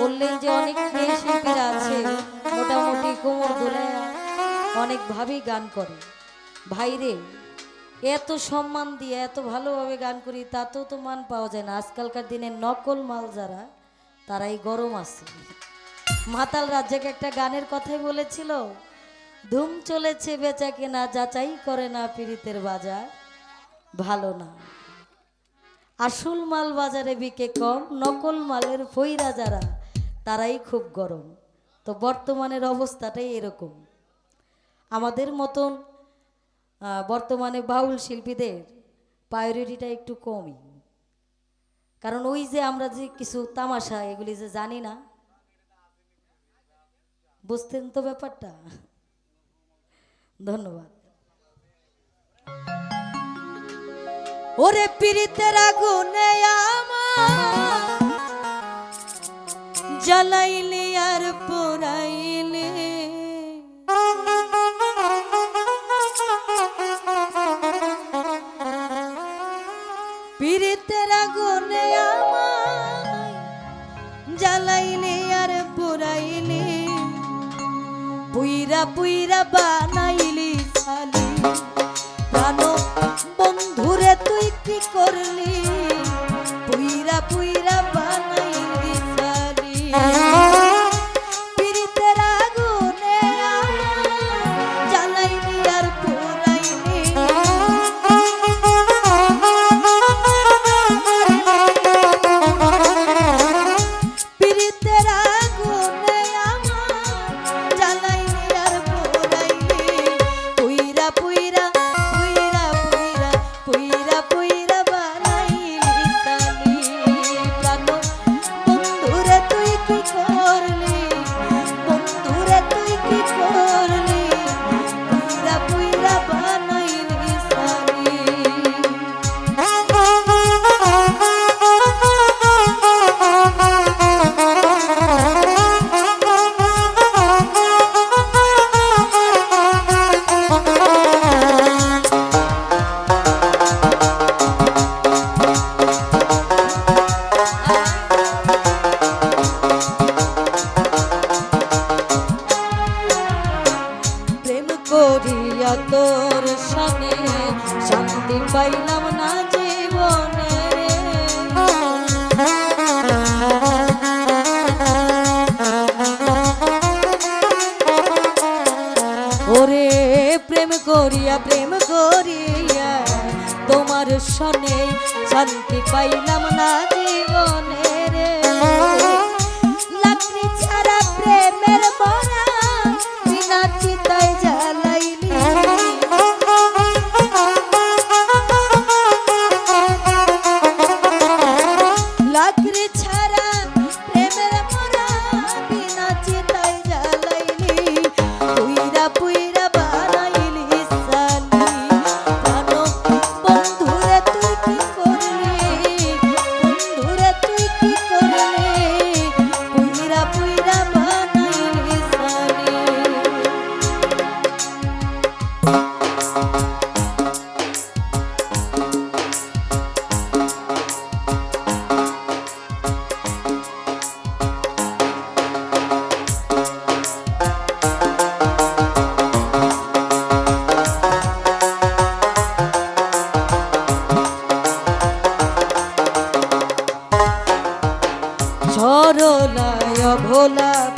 বললেন যে অনেক মেয়ে শিল্পীরা আছে, মোটামুটি কোমর দোলায় অনেকভাবেই গান করে। ভাইরে এত সম্মান দিয়ে এত ভালোভাবে গান করি, তাতেও তো মান পাওয়া যায় না। আজকালকার দিনে নকল মাল যারা, তারাই গরম আছে। মাতাল রাজ্জাকে একটা গানের কথাই বলেছিল, ধুম চলেছে বেচা কেনা, যাচাই করে না পীড়িতের বাজার, ভালো না। আসল মাল বাজারে বিকে কম, নকল মালের ফইরা যারা তারাই খুব গরম। তো বর্তমানের অবস্থাটাই এরকম। আমাদের মতন বর্তমানে বাউল শিল্পীদের প্রায়োরিটিটা একটু কমই। কারণ ওই যে আমরা যে কিছু তামাশা, এগুলি যে জানি না, বুঝতেন তো ব্যাপারটা? ধন্যবাদ। ওরে পীড়িতের আগুনে আমার জ্বালাইলে আর পোড়াইলে পীড়িতের আগুনে আমার জ্বালাইলে আর পোড়াইলে পুইরা পুইরা বানাইলি ছালি প্রাণ বন্ধুরে তুই কি করলি করিয়া তোর সনে শান্তি পাইলাম না জীবনে ওরে প্রেম করিয়া প্রেম করিয়া তোমার সনে শান্তি পাইলাম না জীবনে।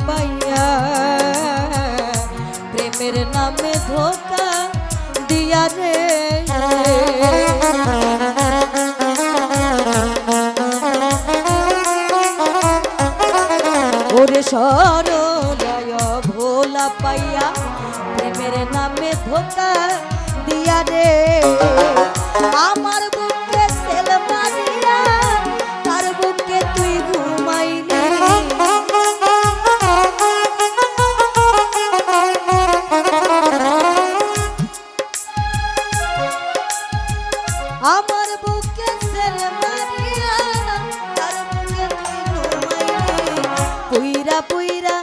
পাইয়া। প্রেমের নামে ধোকা দিয়া রে। ওরে সরলায় ভোলা পাইয়া প্রেমের নামে ধোকা দিয়া রে। আমার পুইরা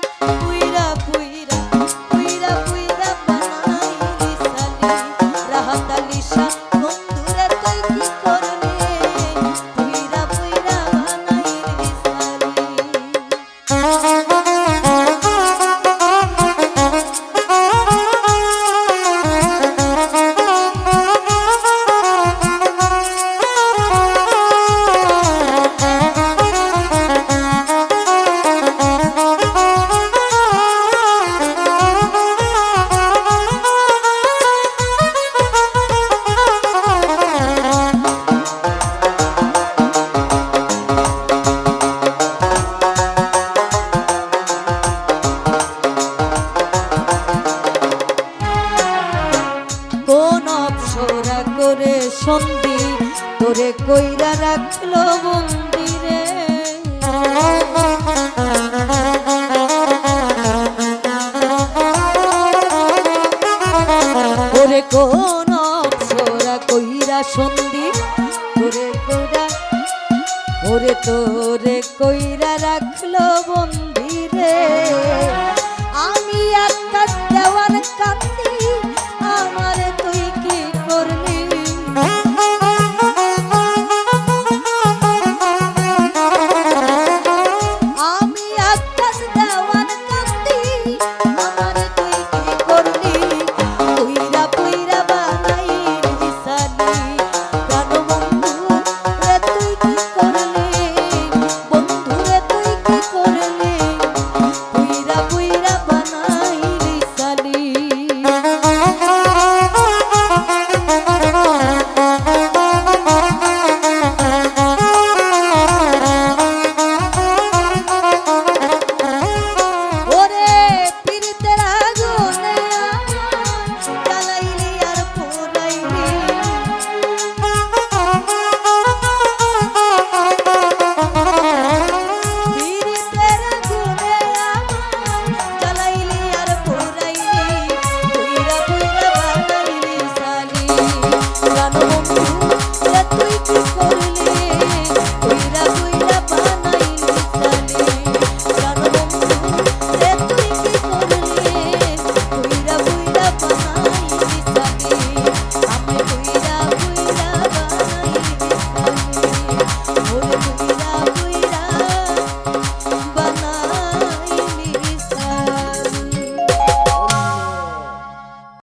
সন্ধি, তোরে কইরা রাখল মন্দিরে। ওরে কোন অপসরা কইরা সন্ধি, তোরে কইরা ওরে তোরে কইরা রাখল বন্দিরে আমি একটা দেওয়ার কান্দি, আমার